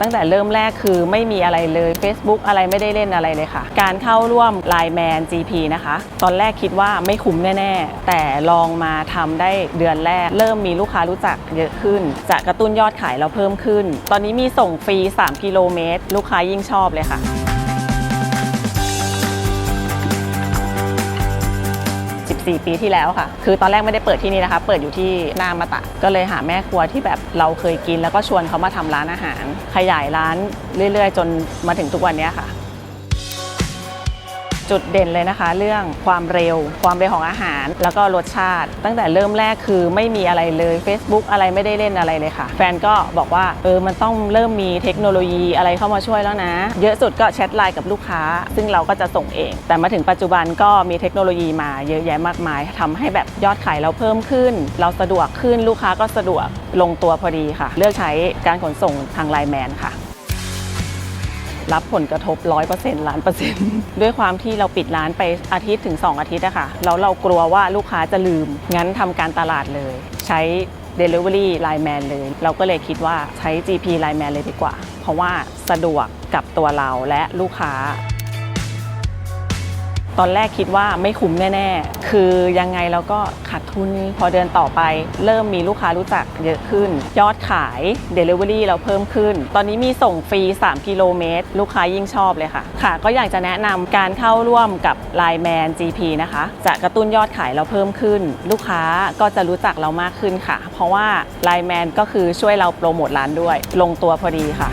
ตั้งแต่เริ่มแรกคือไม่มีอะไรเลย Facebook อะไรไม่ได้เล่นอะไรเลยค่ะ การเข้าร่วม Line Man GP นะคะ ตอนแรกคิดว่าไม่คุ้มแน่ ๆ แต่ลองมาทำได้เดือนแรก เริ่มมีลูกค้ารู้จักเยอะขึ้น จะกระตุ้นยอดขายเราเพิ่มขึ้น ตอนนี้มีส่งฟรี 3 กิโลเมตร ลูกค้ายิ่งชอบเลยค่ะ 14 ปีที่แล้วค่ะ คือตอนแรกไม่ได้เปิดที่นี่นะคะ เปิดอยู่ที่หนามาตะ ก็เลยหาแม่ครัวที่แบบเราเคยกิน แล้วก็ชวนเขามาทำร้านอาหาร ขยายร้านเรื่อย ๆ จนมาถึงทุกวันนี้ค่ะ จุดเด่นเลยนะคะ เรื่องความเร็ว ความเร็วของอาหาร แล้วก็รสชาติ ตั้งแต่เริ่มแรกคือไม่มีอะไรเลย Facebook อะไรไม่ได้เล่นอะไรเลยค่ะ แฟนก็บอกว่าเออมันต้องเริ่มมีเทคโนโลยีอะไรเข้ามาช่วยแล้วนะ เยอะสุดก็แชทไลน์กับลูกค้า ซึ่งเราก็จะส่งเอง แต่มาถึงปัจจุบันก็มีเทคโนโลยีมาเยอะแยะมากมายทำให้แบบยอดขายเราเพิ่มขึ้น เราสะดวกขึ้นลูกค้าก็สะดวกลงตัวพอดีค่ะ เลือกใช้การขนส่งทางไลน์แมนค่ะ รับผลกระทบ 100%ล้านเปอร์เซ็นต์ด้วยความที่เราปิดร้านไปอาทิตย์ถึง 2 อาทิตย์อะค่ะแล้วเรากลัวว่าลูกค้าจะลืม งั้นทำการตลาดเลย ใช้ Delivery Line Man เลย เราก็เลยคิดว่าใช้ GP Line Man เลยดีกว่า เพราะว่าสะดวกกับตัวเราและลูกค้า ตอนแรกคิดว่าไม่คุ้มแน่ๆ คือยังไงเราก็ขาดทุนพอเดินต่อไป เริ่มมีลูกค้ารู้จักเยอะขึ้น ยอดขาย Delivery เราเพิ่มขึ้น ตอนนี้มีส่งฟรี 3 กิโลเมตร ลูกค้ายิ่งชอบเลยค่ะ ค่ะ ก็อยากจะแนะนำการเข้าร่วมกับ Line Man GP นะคะ จะกระตุ้นยอดขายเราเพิ่มขึ้น ลูกค้าก็จะรู้จักเรามากขึ้นค่ะ เพราะว่า Line Man ก็คือช่วยเราโปรโมทร้านด้วย ลงตัวพอดีค่ะ